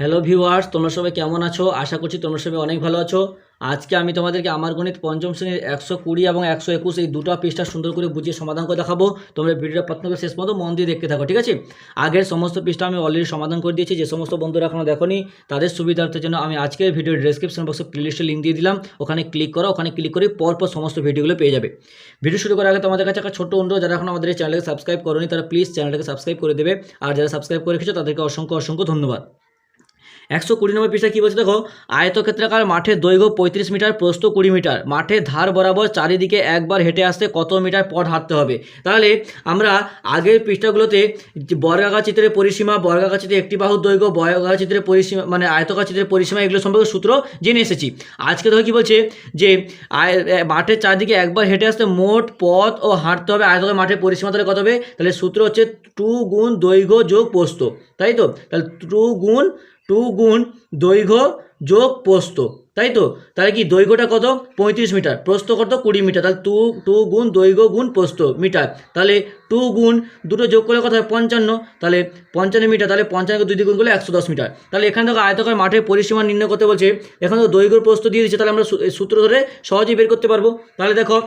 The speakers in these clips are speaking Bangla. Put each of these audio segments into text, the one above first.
হ্যালো ভিউয়ার্স তোমরা সবাই কেমন আছো? আশা করছি তোমরা সবাই অনেক ভালো আছো। আজকে আমি তোমাদেরকে আমার গণিত পঞ্চম শ্রেণির একশো কুড়ি এবং একশো একুশ এই দুটো পৃষ্ঠা সুন্দর করে বুঝিয়ে সমাধান করে দেখাবো। তোমরা ভিডিওটা প্রথম শেষ পর্যন্ত মন দিয়ে দেখতে থাকো, ঠিক আছে? আগের সমস্ত পৃষ্ঠা আমি অলরেডি সমাধান করে দিয়েছি। যে সমস্ত বন্ধুরা এখনও দেখোনি, তাদের সুবিধার্থের জন্য আমি আজকের ভিডিওর ডেসক্রিপশন বক্সে প্লেলিস্টের লিঙ্ক দিয়ে দিলাম। ওখানে ক্লিক করো, ওখানে ক্লিক করে পরপর সমস্ত ভিডিওগুলো পেয়ে যাবে। ভিডিও শুরু করার আগে তোমাদের কাছে একটা ছোট্ট অনুরোধ, যারা এখন আমাদের চ্যানেলকে সাবস্ক্রাইব করোনি, তারা প্লিজ চ্যানেলটাকে সাবস্ক্রাইব করে দেবে। আর যারা সাবস্ক্রাইব করে রেখেছো তাদেরকে অসংখ্য অসংখ্য ধন্যবাদ। একশো কুড়ি নম্বর পৃষ্ঠা কী বলছে দেখো? আয়তক্ষেত্রাকার মাঠের দৈর্ঘ্য পঁয়ত্রিশ মিটার, প্রস্থ কুড়ি মিটার। মাঠের ধার বরাবর চারিদিকে একবার হেঁটে আসতে কত মিটার পথ হাঁটতে হবে? তাহলে আমরা আগের পৃষ্ঠাগুলোতে বর্গাকার চিত্রের পরিসীমা, বর্গাকার চিত্রে একটি বাহুর দৈর্ঘ্য, বর্গাকার চিত্রের পরিসীমা মানে আয়তকার চিত্রের পরিসীমা, এগুলো সম্পর্কে সূত্র জেনে এসেছি। আজকে দেখো কী বলছে? যে আয় মাঠের চারদিকে একবার হেঁটে আসতে মোট পথ ও হাঁটতে হবে। আয়তকার মাঠের পরিসীমা তাহলে কত হবে? তাহলে সূত্র হচ্ছে টু গুণ দৈর্ঘ্য যোগ পোস্ত তাই তো? তাহলে টু গুণ টু গুণ দৈর্ঘ্য যোগ পোস্ত তাই তো? তাহলে কি দৈর্ঘ্যটা কত? পঁয়ত্রিশ মিটার। প্রস্থ কত? কুড়ি মিটার। তাহলে টু টু গুণ দৈর্ঘ্য গুণ প্রস্থ মিটার। তাহলে টু গুণ দুটো যোগ করলে কত হয়? পঞ্চান্ন। তাহলে পঞ্চান্ন মিটার। তাহলে পঞ্চান্ন দুই গুণ করলে একশো দশ মিটার। তাহলে এখানে দেখো আয়তকার মাঠের পরিসীমা নির্ণয় করতে বলছে, এখানে তো দৈর্ঘ্য প্রস্থ দিয়ে দিচ্ছে, তাহলে আমরা সূত্র ধরে সহজেই বের করতে পারব। তাহলে দেখো,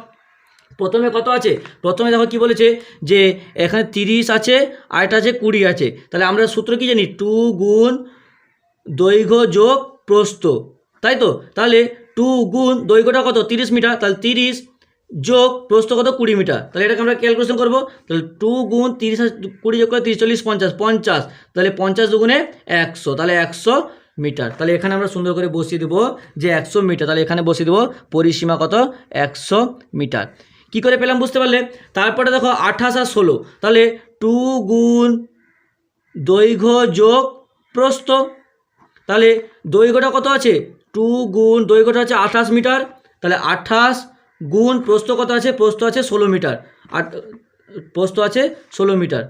প্রথমে কত আছে? প্রথমে দেখো কি বলেছে যে এখানে তিরিশ আছে আর আছে কুড়ি আছে। তাহলে আমরা সূত্র কি জানি? টু গুণ দৈর্ঘ্য যোগ প্রস্থ। তাই তো? তাহলে টু গুণ দৈর্ঘ্যটা কত? তিরিশ মিটার। তাহলে তিরিশ যোগ প্রস্থ কত? কুড়ি মিটার। তাহলে এটাকে আমরা ক্যালকুলেশন করব। তাহলে টু গুণ তিরিশ কুড়ি যোগ করে তিরিশ, চল্লিশ, পঞ্চাশ। পঞ্চাশ। তাহলে পঞ্চাশ দুগুণে একশো। তাহলে একশো মিটার। তাহলে এখানে আমরা সুন্দর করে বসিয়ে দেবো যে একশো মিটার। তাহলে এখানে বসিয়ে দেবো পরিসীমা কত? একশো মিটার। কি করে পেলাম বুঝতে পারলে? তারপরে দেখো আঠাশ আর ষোলো। তাহলে টু গুণ দৈর্ঘ্য যোগ প্রস্থ। তাহলে দৈর্ঘ্যটা কত আছে? টু গুণ দৈর্ঘ্যটা আছে আঠাশ মিটার। তাহলে আঠাশ গুণ প্রস্থ কত আছে? প্রস্থ আছে ষোলো মিটার। আট প্রস্থ আছে ষোলো মিটার।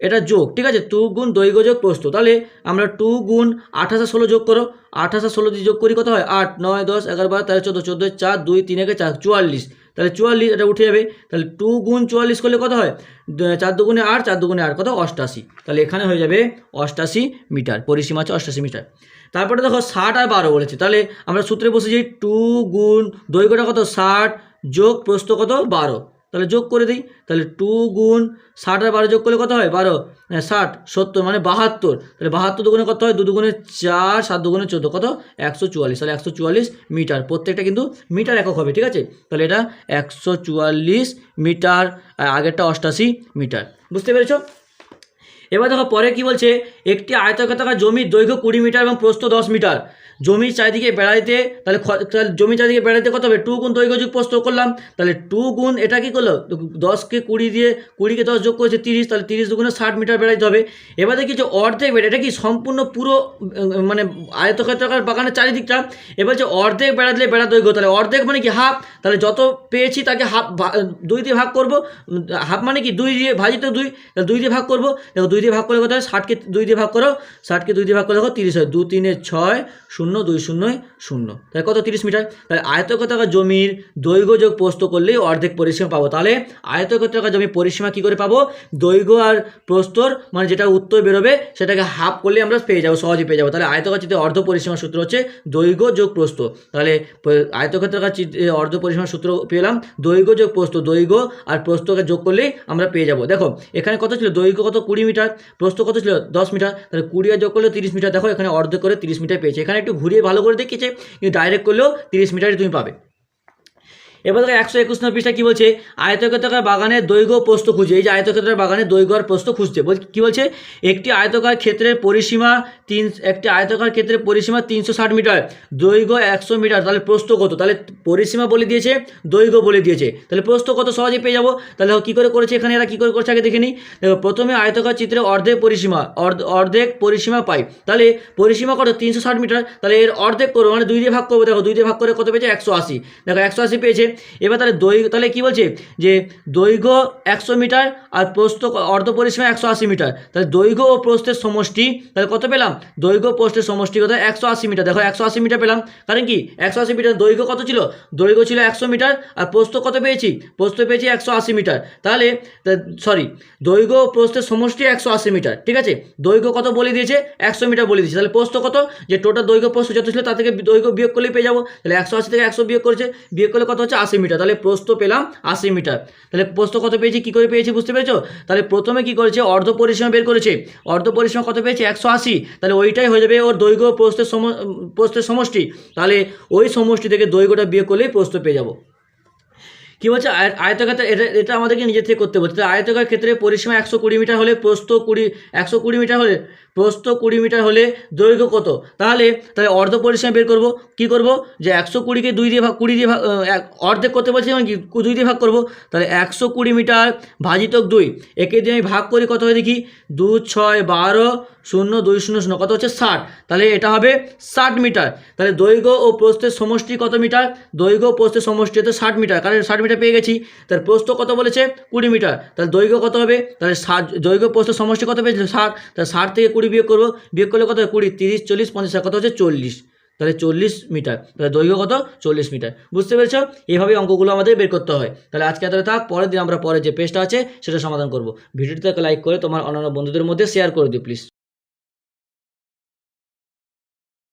এটা যোগ, ঠিক আছে? টু গুণ দৈর্ঘ্য যোগ প্রস্থ। তাহলে আমরা টু গুণ আঠাশে ষোলো যোগ করো। আঠাশে ষোলো যোগ করি কত হয়? আট, নয়, দশ, এগারো, বারো, তেরো, চোদ্দ চোদ্দ চার, দুই, তিন, একে চার, চুয়াল্লিশ। তাহলে চুয়াল্লিশ, এটা উঠে যাবে। তাহলে টু গুণ চুয়াল্লিশ করলে কত হয়? চার দুগুণে আট, চার দুগুণে আট, কত? অষ্টাশি। তাহলে এখানে হয়ে যাবে অষ্টাশি মিটার, পরিসীমা আছে অষ্টাশি মিটার। তারপরে দেখো ষাট আর বারো বলেছে। তাহলে আমরা সূত্রে বসেছি টু গুণ দৈর্ঘ্যটা কত? ষাট যোগ প্রস্থ কত? বারো। তাহলে যোগ করে দিই তাহলে টু গুণ ষাট আর বারো যোগ করলে কত হয়? বারো। হ্যাঁ, ষাট সত্তর মানে বাহাত্তর। তাহলে বাহাত্তর দুগুণে কত হয়? দু দুগুণে চার সাত দুগুণে চোদ্দ। কত? একশো চুয়াল্লিশ। তাহলে একশো চুয়াল্লিশ মিটার। প্রত্যেকটা কিন্তু মিটার একক হবে ঠিক আছে? তাহলে এটা একশো চুয়াল্লিশ মিটার আগেরটা অষ্টাশি মিটার। বুঝতে পেরেছ? এবার দেখো পরে কি বলছে? একটি আয়তক্ষেত্রাকার জমির দৈর্ঘ্য কুড়ি মিটার এবং প্রস্থ দশ মিটার। জমির চারিদিকে বেড়াইতে, তাহলে জমির চারিদিকে বেড়াইতে কত হবে? টু গুণ দৈর্ঘ্য যোগ প্রস্থ করলাম। তাহলে টু গুণ এটা কি করল? দশকে কুড়ি দিয়ে, কুড়িকে দশ যোগ করেছে তিরিশ, তাহলে তিরিশ দুগুণে ষাট মিটার বেড়াইতে হবে। এবার দেখি যে অর্ধেক বেড়ে এটা কি সম্পূর্ণ পুরো মানে আয়তক্ষেত্রাকার বাগানের চারিদিকটা? এবার যে অর্ধেক বেড়া দিলে বেড়া দৈর্ঘ্য, তাহলে অর্ধেক মানে কি হাফ? তাহলে যত পেয়েছি তাকে হাফ দুই দিয়ে ভাগ করব। হাফ মানে কি দুই দিয়ে ভাজিত দুই, তাহলে দুই দিয়ে ভাগ করব। দেখো দুই দিয়ে ভাগ করলে কত হয়? ষাটকে দুই দিয়ে ভাগ করো, ষাটকে দুই দিয়ে ভাগ করলে দেখো তিরিশ হয়। দু, তিনে ছয়, শূন্য দুই শূন্য শূন্য। তাহলে কত তিরিশ মিটার? তাহলে আয়তক্ষেত্রাকার জমির দৈর্ঘ্য যোগ প্রস্থ করলেই অর্ধেক পরিসীমা পাবো। তাহলে আয়তক্ষেত্রাকার জমির পরিসীমা কী করে পাবো? দৈর্ঘ্য আর প্রস্তর মানে যেটা উত্তর বেরোবে, সেটাকে হাফ করলে আমরা পেয়ে যাব সহজে পেয়ে যাব। তাহলে আয়তকার চিত্রে অর্ধ পরিসীমা সূত্র হচ্ছে দৈর্ঘ্য যোগ প্রস্থ। তাহলে আয়তক্ষেত্রাকার অর্ধ পরিসীমা সূত্র পেলাম, দৈর্ঘ্য যোগ প্রস্থ, দৈর্ঘ্য আর প্রস্থকে যোগ করলেই আমরা পেয়ে যাব। দেখো, এখানে কত ছিল? দৈর্ঘ্য কত? কুড়ি মিটার। প্রস্থ কত ছিল? দশ মিটার। তাহলে কুড়ি আর যোগ করলে তিরিশ মিটার। দেখো, এখানে অর্ধ করে তিরিশ মিটার পেয়েছে। এখানে একটু ঘুরিয়ে ভালো করে দেখিয়েছে কিন্তু ডাইরেক্ট করলেও তিরিশ মিটারই তুমি পাবে। এবার দেখো একশো একুশ নম্বর পৃষ্ঠা কী বলছে? আয়তক্ষেত্রাকার বাগানের দৈর্ঘ্য প্রস্ত খুঁজে। এই যে আয়তক্ষেত্রাকার বাগানের দৈর্ঘ্য আর প্রস্থ খুঁজছে। বল কী বলছে? একটি আয়তকার ক্ষেত্রের পরিসীমা তিন একটি আয়তকার ক্ষেত্রের পরিসীমা তিনশো ষাট মিটার। দৈর্ঘ্য একশো মিটার। তাহলে প্রস্ত কত? তাহলে পরিসীমা বলে দিয়েছে, দৈর্ঘ্য বলে দিয়েছে। তাহলে প্রস্ত কত সহজে পেয়ে যাব? তাহলে কী করে করেছে এখানে? এরা কী করে করছে? আগে দেখে নিই। দেখো, প্রথমে আয়তকার চিত্রে অর্ধেক পরিসীমা, অর্ধ- অর্ধেক পরিসীমা পাই। তাহলে পরিসীমা কত? তিনশো ষাট মিটার। তাহলে এর অর্ধেক করব মানে দুই দিয়ে ভাগ করব। দেখো, দুই দিয়ে ভাগ করে কত পেয়েছে? একশো আশি। দেখো, একশো আশি পেয়েছে। এবার তাহলে দৈর্ঘ্য, তাহলে কী বলছে? যে দৈর্ঘ্য একশো মিটার আর প্রস্থ অর্ধ পরিসীমা একশো আশি মিটার। তাহলে দৈর্ঘ্য ও প্রস্থের সমষ্টি, তাহলে কত পেলাম? দৈর্ঘ্য প্রস্থের সমষ্টি কত? একশো আশি মিটার। দেখো একশো আশি মিটার পেলাম। কারণ কি? একশো আশি মিটার দৈর্ঘ্য কত ছিল? দৈর্ঘ্য ছিল একশো মিটার আর প্রস্থ কত পেয়েছি? প্রস্থ পেয়েছি একশো আশি মিটার। তাহলে সরি দৈর্ঘ্য ও প্রস্থের সমষ্টি একশো আশি মিটার। ঠিক আছে? দৈর্ঘ্য কত বলে দিয়েছে? একশো মিটার বলে দিয়েছে। তাহলে প্রস্থ কত? যে টোটাল দৈর্ঘ্য প্রস্থ যত ছিল তার থেকে দৈর্ঘ্য বিয়োগ করলেই পেয়ে যাব। তাহলে একশো আশি থেকে একশো বিয়োগ করেছে। বিয়োগ করলে কত হচ্ছে? আশি মিটার, তাহলে প্রস্থ পেলাম আশি মিটার। তাহলে প্রস্থ কত পেয়েছি? কী করে পেয়েছি বুঝতে পেরেছ? তাহলে প্রথমে কি করেছে? অর্ধ পরিসীমা বের করেছে। অর্ধ পরিসীমা কত পেয়েছে? একশো আশি। তাহলে ওইটাই হয়ে যাবে ওর দৈর্ঘ্য প্রস্তের সম প্রস্তের সমষ্টি। তাহলে ওই সমষ্টি থেকে দৈর্ঘ্যটা বিয়ে করলেই প্রস্ত পেয়ে যাব। কি বলছে? আয়- আয়তক্ষেত্রে এটা এটা আমাদেরকে নিজে থেকে করতে বলছে। আয়তকার ক্ষেত্রে পরিসীমা একশো কুড়ি মিটার হলে প্রস্থ কুড়ি, একশো কুড়ি মিটার হলে প্রস্থ কুড়ি মিটার হলে দৈর্ঘ্য কত? তাহলে তাহলে অর্ধ পরিসীমা বের করব। কি করব? যে একশো কুড়িকে দুই দিয়ে ভাগ, কুড়ি দিয়ে ভাগ অর্ধেক করতে বলছি মানে কি দুই দিয়ে ভাগ করব। তাহলে একশো কুড়ি মিটার ভাজিতক দুই। একে দিয়ে আমি ভাগ করি, কত হয় দেখি? দু, ছয়, বারো শূন্য, দুই, শূন্য শূন্য, কত হচ্ছে ষাট? তাহলে এটা হবে ষাট মিটার। তাহলে দৈর্ঘ্য ও প্রস্থের সমষ্টি কত মিটার? দৈর্ঘ্য প্রস্থের সমষ্টি হচ্ছে ষাট মিটার। কারণ ষাট মিটার পেয়ে গেছি। তাহলে প্রস্থ কত বলেছে? কুড়ি মিটার। তাহলে দৈর্ঘ্য কত হবে? তাহলে ষাট, দৈর্ঘ্য প্রস্থের সমষ্টি কত পেয়েছিল ষাট। তাহলে ষাট থেকে কুড়ি বিয়োগ করব। বিয়োগ করলে কত কুড়ি, তিরিশ, চল্লিশ, পঞ্চাশ কত হচ্ছে? চল্লিশ। তাহলে চল্লিশ মিটার। তাহলে দৈর্ঘ্য কত? চল্লিশ মিটার। বুঝতে পেরেছ? এইভাবে অঙ্কগুলো আমাদের বের করতে হয়। তাহলে আজকে এতটা থাক। পরের দিন আমরা পরে যে পেজটা আছে, সেটা সমাধান করব। ভিডিওটিতে লাইক করে তোমার অন্যান্য বন্ধুদের মধ্যে শেয়ার করে দিও, প্লিজ।